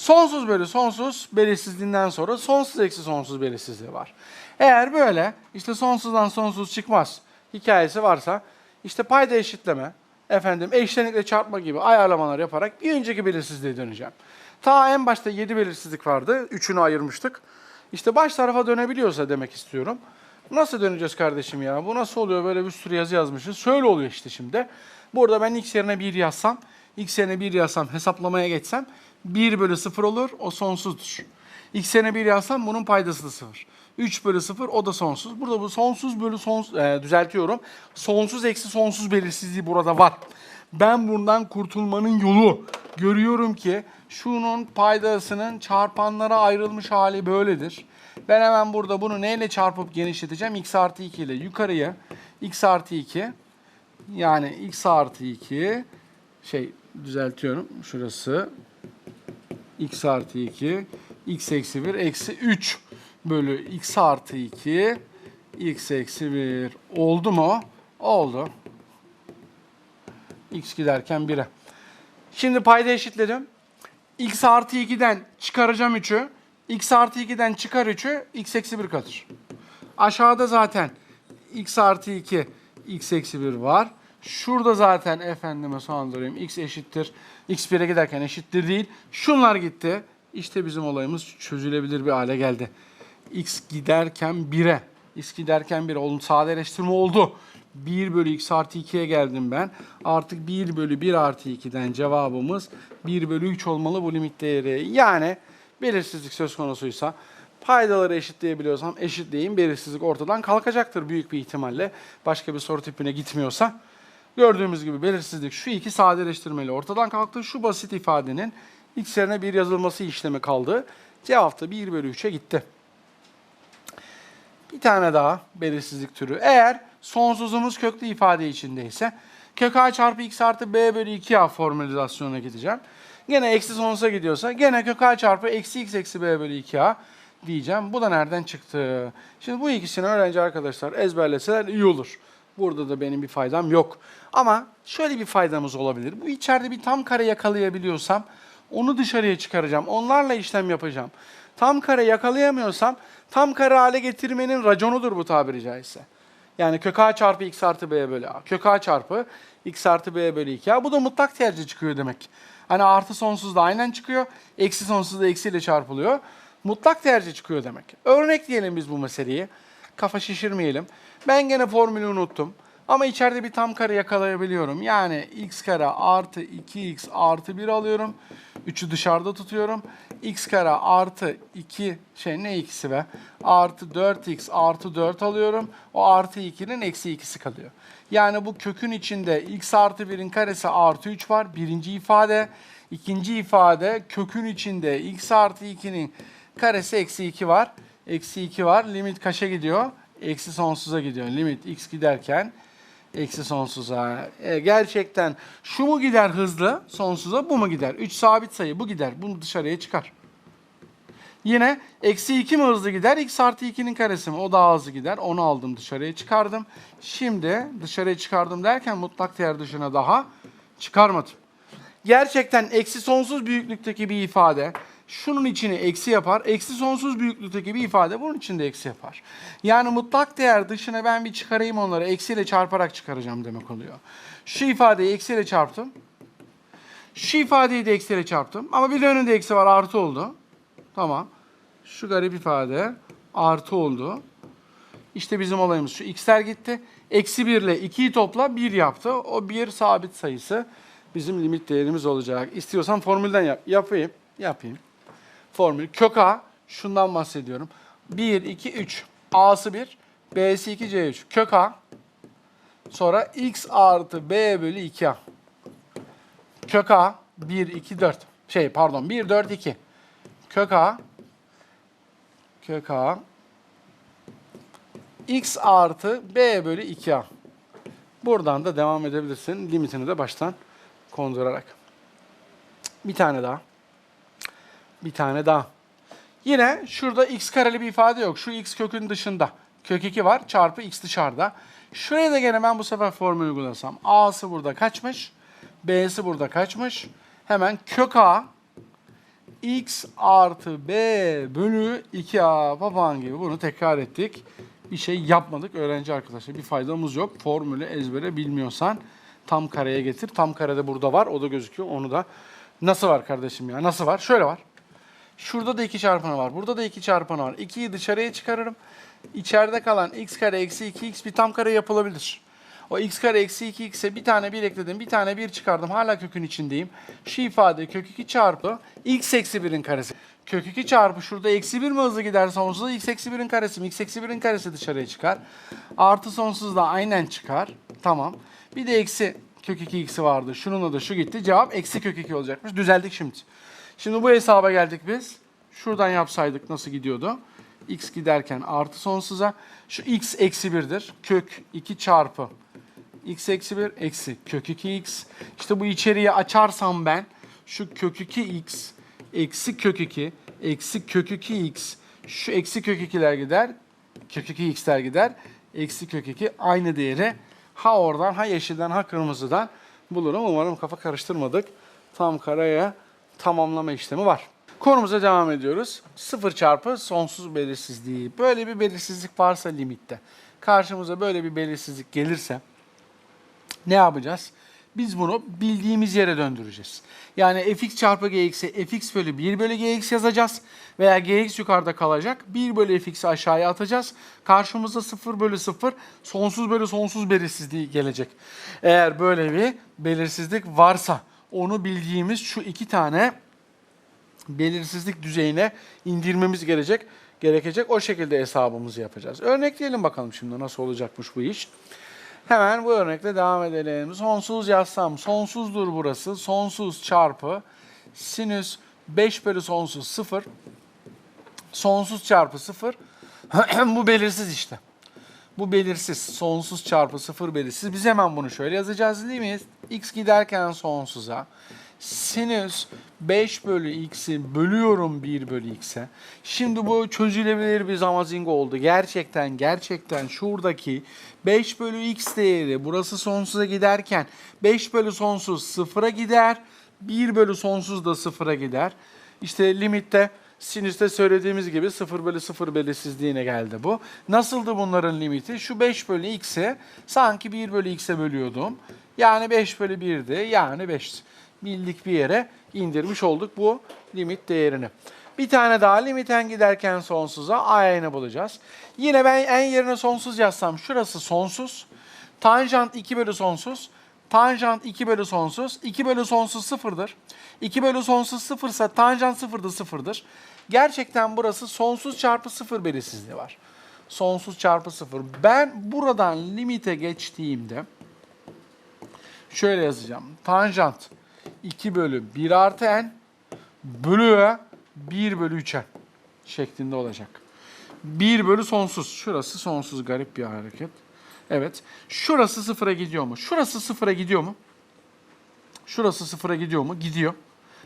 Sonsuz bölü sonsuz belirsizliğinden sonra sonsuz eksi sonsuz belirsizliği var. Eğer böyle işte sonsuzdan sonsuz çıkmaz hikayesi varsa işte payda eşitleme, efendim eşlenikle çarpma gibi ayarlamalar yaparak bir önceki belirsizliğe döneceğim. Ta en başta 7 belirsizlik vardı. Üçünü ayırmıştık. İşte baş tarafa dönebiliyorsa demek istiyorum. Nasıl döneceğiz kardeşim ya? Bu nasıl oluyor? Böyle bir sürü yazı yazmışız. Şöyle oluyor işte şimdi. Burada ben x yerine 1 yazsam, x yerine 1 yazsam, hesaplamaya geçsem 1 bölü 0 olur, o sonsuzdur. x yerine 1 yazsam bunun paydası da 0. 3 bölü 0 o da sonsuz. Burada bu sonsuz bölü sonsuz, e, düzeltiyorum. Sonsuz eksi sonsuz belirsizliği burada var. Ben bundan kurtulmanın yolu görüyorum ki şunun paydasının çarpanlara ayrılmış hali böyledir. Ben hemen burada bunu neyle çarpıp genişleteceğim? x artı 2 ile yukarıya x artı 2 yani x artı 2 şey düzeltiyorum şurası x artı 2 x eksi 1 eksi 3 bölü x artı 2 x eksi 1 oldu mu? Oldu. x giderken 1'e. Şimdi payda eşitledim. x artı 2'den çıkaracağım 3'ü. x artı 2'den çıkar 3'ü x eksi 1 kalır. Aşağıda zaten x artı 2 x eksi 1 var. Şurada zaten efendime sandırayım x eşittir. X 1'e giderken eşittir değil. Şunlar gitti. İşte bizim olayımız çözülebilir bir hale geldi. x giderken 1'e. x giderken 1'e. Oğlum sadeleştirme oldu. 1 bölü x artı 2'ye geldim ben. Artık 1 bölü 1 artı 2'den cevabımız 1 bölü 3 olmalı bu limit değeri. Yani belirsizlik söz konusuysa paydaları eşitleyebiliyorsam eşitleyin belirsizlik ortadan kalkacaktır büyük bir ihtimalle. Başka bir soru tipine gitmiyorsa. Gördüğümüz gibi belirsizlik şu iki sadeleştirmeyle ortadan kalktı. Şu basit ifadenin x yerine bir yazılması işlemi kaldı. Cevap da 1 bölü 3'e gitti. Bir tane daha belirsizlik türü. Eğer sonsuzumuz köklü ifade içindeyse kök a çarpı x artı b bölü 2a formülizasyonuna gideceğim. Gene eksi sonsuza gidiyorsa gene kök a çarpı eksi x eksi b bölü 2a diyeceğim. Bu da nereden çıktı? Şimdi bu ikisini öğrenci arkadaşlar ezberleseler iyi olur. Burada da benim bir faydam yok. Ama şöyle bir faydamız olabilir. Bu içeride bir tam kare yakalayabiliyorsam onu dışarıya çıkaracağım. Onlarla işlem yapacağım. Tam kare yakalayamıyorsam tam kare hale getirmenin raconudur bu tabiri caizse. Yani kök a çarpı x artı b bölü a. Kök a çarpı x artı b bölü 2a. Bu da mutlak tercih çıkıyor demek. Hani artı sonsuz da aynen çıkıyor. Eksi sonsuz da eksiyle çarpılıyor. Mutlak tercih çıkıyor demek. Örnekleyelim biz bu meseleyi. Kafa şişirmeyelim. Ben gene formülü unuttum. Ama içeride bir tam kare yakalayabiliyorum. Yani x kare artı 2x artı 1 alıyorum. 3'ü dışarıda tutuyorum. x kare artı 2 şey ne ikisi be? Artı 4x artı 4 alıyorum. O artı 2'nin eksi 2'si kalıyor. Yani bu kökün içinde x artı 1'in karesi artı 3 var. Birinci ifade. İkinci ifade kökün içinde x artı 2'nin karesi eksi 2 var. Eksi 2 var. Limit kaça gidiyor? Eksi sonsuza gidiyor. Limit x giderken eksi sonsuza. E, gerçekten şu mu gider hızlı sonsuza bu mu gider? 3 sabit sayı bu gider. Bunu dışarıya çıkar. Yine eksi 2 mi hızlı gider? x artı 2'nin karesi mi? O daha hızlı gider. Onu aldım dışarıya çıkardım. Şimdi dışarıya çıkardım derken mutlak değer dışına daha çıkarmadım. Gerçekten eksi sonsuz büyüklükteki bir ifade şunun içini eksi yapar. Eksi sonsuz büyüklükteki bir ifade bunun içinde eksi yapar. Yani mutlak değer dışına ben bir çıkarayım onları. Eksiyle çarparak çıkaracağım demek oluyor. Şu ifadeyi eksiyle çarptım. Şu ifadeyi de eksiyle çarptım. Ama bir de önünde eksi var artı oldu. Tamam. Şu garip ifade artı oldu. İşte bizim olayımız şu. X'ler gitti. Eksi 1 ile 2'yi topla 1 yaptı. O bir sabit sayısı bizim limit değerimiz olacak. İstiyorsan formülden yap. Yapayım. Yapayım. Formül. Kök A. Şundan bahsediyorum. 1, 2, 3. A'sı 1. B'si 2, C 3. Kök A. Sonra X artı B bölü 2A. Kök A. 1, 2, 4. Şey pardon. 1, 4, 2. Kök A. Kök A. X artı B bölü 2A. Buradan da devam edebilirsin. Limitini de baştan kondurarak. Bir tane daha. Bir tane daha. Yine şurada x kareli bir ifade yok. Şu x kökün dışında. Kök 2 var çarpı x dışarıda. Şuraya da gene ben bu sefer formül uygulasam. A'sı burada kaçmış? B'si burada kaçmış? Hemen kök A x artı b bölü 2a papağan gibi bunu tekrar ettik. Bir şey yapmadık öğrenci arkadaşlar. Bir faydamız yok. Formülü ezbere bilmiyorsan tam kareye getir. Tam karede burada var. O da gözüküyor. Onu da nasıl var kardeşim ya? Nasıl var? Şöyle var. Şurada da 2 çarpanı var. Burada da 2 çarpanı var. 2'yi dışarıya çıkarırım. İçeride kalan x kare eksi 2x bir tam kare yapılabilir. O x kare eksi 2x'e bir tane 1 ekledim. Bir tane 1 çıkardım. Hala kökün içindeyim. Şu ifade kök 2 çarpı x eksi 1'in karesi. Kök 2 çarpı şurada eksi 1 mi hızlı gider sonsuza? x eksi 1'in karesi mi? x eksi 1'in karesi dışarıya çıkar. Artı sonsuz da aynen çıkar. Tamam. Bir de eksi kök 2x'i vardı. Şununla da şu gitti. Cevap eksi kök 2 olacakmış. Düzeldik şimdi. Şimdi bu hesaba geldik biz. Şuradan yapsaydık nasıl gidiyordu? x giderken artı sonsuza. Şu x eksi 1'dir. Kök 2 çarpı x eksi 1 eksi kök 2x. İşte bu içeriği açarsam ben şu kök 2x eksi kök 2 eksi kök 2x şu eksi kök 2'ler gider. Kök 2x'ler gider. Eksi kök 2 aynı değeri ha oradan ha yeşilden ha kırmızıdan bulurum. Umarım kafa karıştırmadık. Tam kareye tamamlama işlemi var. Konumuza devam ediyoruz. 0 çarpı sonsuz belirsizliği. Böyle bir belirsizlik varsa limitte. Karşımıza böyle bir belirsizlik gelirse ne yapacağız? Biz bunu bildiğimiz yere döndüreceğiz. Yani fx çarpı gx'e fx bölü 1 bölü gx yazacağız. Veya gx yukarıda kalacak. 1 bölü fx'i aşağıya atacağız. Karşımıza 0 bölü 0 sonsuz bölü sonsuz belirsizliği gelecek. Eğer böyle bir belirsizlik varsa onu bildiğimiz şu iki tane belirsizlik düzeyine indirmemiz gerekecek. Gerekecek. O şekilde hesabımızı yapacağız. Örnekleyelim bakalım şimdi nasıl olacakmış bu iş. Hemen bu örnekle devam edelim. Sonsuz yazsam sonsuzdur burası. Sonsuz çarpı sinüs 5 bölü sonsuz 0. Sonsuz çarpı 0. bu belirsiz işte. Bu belirsiz. Sonsuz çarpı 0 belirsiz. Biz hemen bunu şöyle yazacağız değil mi? x giderken sonsuza. Sinüs 5 bölü x'i bölüyorum 1 bölü x'e. Şimdi bu çözülebilir bir zamazingo oldu. Gerçekten gerçekten şuradaki 5 bölü x değeri burası sonsuza giderken 5 bölü sonsuz sıfıra gider. 1 bölü sonsuz da sıfıra gider. İşte limitte sinüste söylediğimiz gibi 0 bölü 0 belirsizliğine geldi bu. Nasıldı bunların limiti? Şu 5 bölü x'e sanki 1 bölü x'e bölüyordum. Yani 5 bölü 1'di. Yani 5 bildik bir yere indirmiş olduk bu limit değerini. Bir tane daha limiten giderken sonsuza a'yını bulacağız. Yine ben en yerine sonsuz yazsam şurası sonsuz. Tanjant 2 bölü sonsuz. Tanjant 2 bölü sonsuz. 2 bölü sonsuz sıfırdır. 2 bölü sonsuz sıfırsa tanjant sıfır da sıfırdır. Gerçekten burası sonsuz çarpı sıfır belirsizliği var. Sonsuz çarpı sıfır. Ben buradan limite geçtiğimde şöyle yazacağım. Tanjant 2 bölü 1 artı n bölü 1 bölü 3n şeklinde olacak. 1 bölü sonsuz. Şurası sonsuz garip bir hareket. Evet. Şurası sıfıra gidiyor mu? Şurası sıfıra gidiyor mu? Şurası sıfıra gidiyor mu? Gidiyor.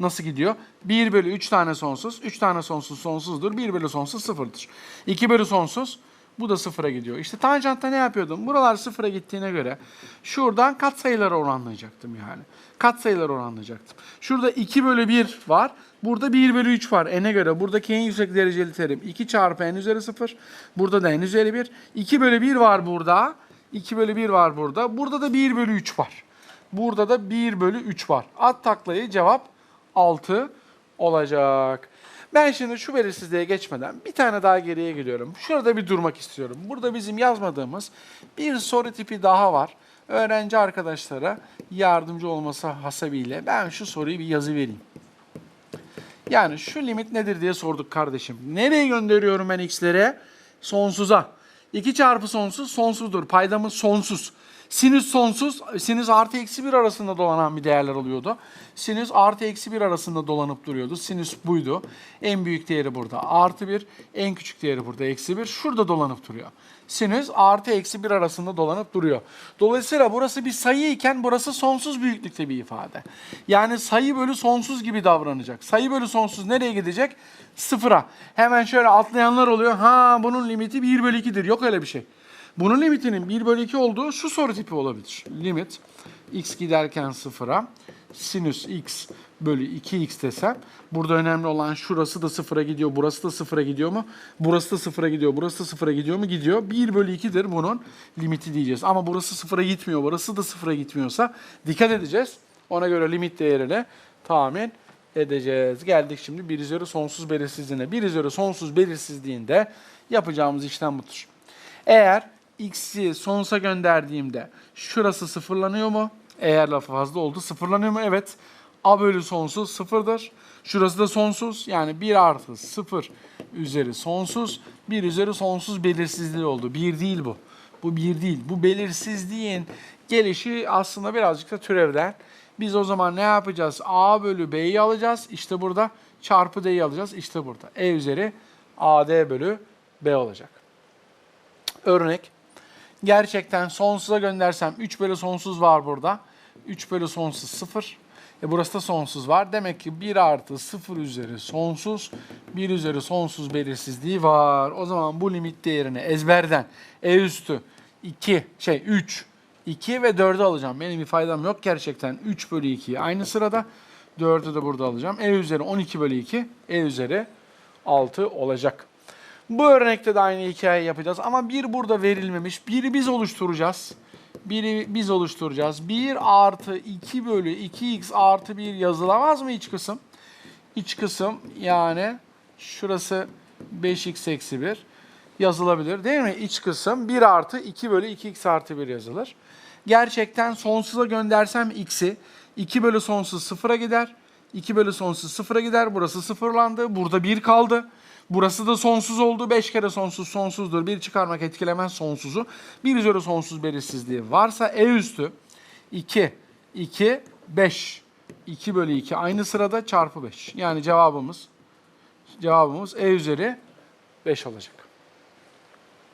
Nasıl gidiyor? 1 bölü 3 tane sonsuz. 3 tane sonsuz sonsuzdur. 1 bölü sonsuz sıfırdır. 2 bölü sonsuz. Bu da sıfıra gidiyor. İşte tanjantta ne yapıyordum? Buralar sıfıra gittiğine göre şuradan katsayıları oranlayacaktım yani. Katsayıları oranlayacaktım. Şurada 2 bölü 1 var. Burada 1 bölü 3 var. N'e göre buradaki en yüksek dereceli terim 2 çarpı n üzeri 0. Burada da n üzeri 1. 2 bölü 1 var burada. 2 bölü 1 var burada. Burada da 1 bölü 3 var. Burada da 1 bölü 3 var. At taklayı cevap 6 olacak. Ben şimdi şu belirsizliğe geçmeden bir tane daha geriye gidiyorum. Şurada bir durmak istiyorum. Burada bizim yazmadığımız bir soru tipi daha var. Öğrenci arkadaşlara yardımcı olması hasebiyle ben şu soruyu bir yazı vereyim. Yani şu limit nedir diye sorduk kardeşim. Nereye gönderiyorum ben x'lere? Sonsuza. 2 çarpı sonsuz sonsuzdur. Paydamız sonsuz. Sinüs sonsuz, sinüs artı eksi 1 arasında dolanan bir değerler oluyordu. Sinüs artı eksi 1 arasında dolanıp duruyordu. Sinüs buydu. En büyük değeri burada. Artı 1, en küçük değeri burada. Eksi 1. Şurada dolanıp duruyor. Sinüs artı eksi 1 arasında dolanıp duruyor. Dolayısıyla burası bir sayı iken burası sonsuz büyüklükte bir ifade. Yani sayı bölü sonsuz gibi davranacak. Sayı bölü sonsuz nereye gidecek? Sıfıra. Hemen şöyle atlayanlar oluyor. Ha bunun limiti 1 bölü 2'dir. Yok öyle bir şey. Bunun limitinin 1 bölü 2 olduğu şu soru tipi olabilir. Limit x giderken sıfıra sinüs x bölü 2x desem burada önemli olan şurası da sıfıra gidiyor, burası da sıfıra gidiyor mu? Burası da sıfıra gidiyor, burası da sıfıra gidiyor mu? Gidiyor. 1 bölü 2'dir bunun limiti diyeceğiz. Ama burası sıfıra gitmiyor, burası da sıfıra gitmiyorsa dikkat edeceğiz. Ona göre limit değerini tahmin edeceğiz. Geldik şimdi bir üzeri sonsuz belirsizliğine. Bir üzeri sonsuz belirsizliğinde yapacağımız işlem budur. Eğer x'i sonsuza gönderdiğimde şurası sıfırlanıyor mu? Eğer lafı fazla oldu sıfırlanıyor mu? Evet. A bölü sonsuz sıfırdır. Şurası da sonsuz. Yani 1 artı 0 üzeri sonsuz. 1 üzeri sonsuz belirsizliği oldu. 1 değil bu. Bu 1 değil. Bu belirsizliğin gelişi aslında birazcık da türevden. Biz o zaman ne yapacağız? A bölü B'yi alacağız. İşte burada çarpı D'yi alacağız. İşte burada. E üzeri AD bölü B olacak. Örnek. Gerçekten sonsuza göndersem 3 bölü sonsuz var burada. 3 bölü sonsuz 0. E burası da sonsuz var. Demek ki 1 artı 0 üzeri sonsuz, 1 üzeri sonsuz belirsizliği var. O zaman bu limit değerini ezberden e üstü 2, şey 3, 2 ve 4'ü alacağım. Benim bir faydam yok gerçekten. 3 bölü 2'yi aynı sırada. 4'ü de burada alacağım. E üzeri 12 bölü 2, e üzeri 6 olacak. Bu örnekte de aynı hikayeyi yapacağız ama bir burada verilmemiş. Biri biz oluşturacağız. Biri biz oluşturacağız. 1 artı 2 bölü 2x artı 1 yazılamaz mı iç kısım? İç kısım yani şurası 5x eksi 1 yazılabilir değil mi? İç kısım 1 artı 2 bölü 2x artı 1 yazılır. Gerçekten sonsuza göndersem x'i 2 bölü sonsuz sıfıra gider. 2 bölü sonsuz sıfıra gider. Burası sıfırlandı. Burada 1 kaldı. Burası da sonsuz oldu. 5 kere sonsuz sonsuzdur. 1 çıkarmak etkilemez sonsuzu. 1 üzeri sonsuz belirsizliği varsa e üstü 2, 2, 5. 2 bölü 2 aynı sırada çarpı 5. Yani cevabımız cevabımız e üzeri 5 olacak.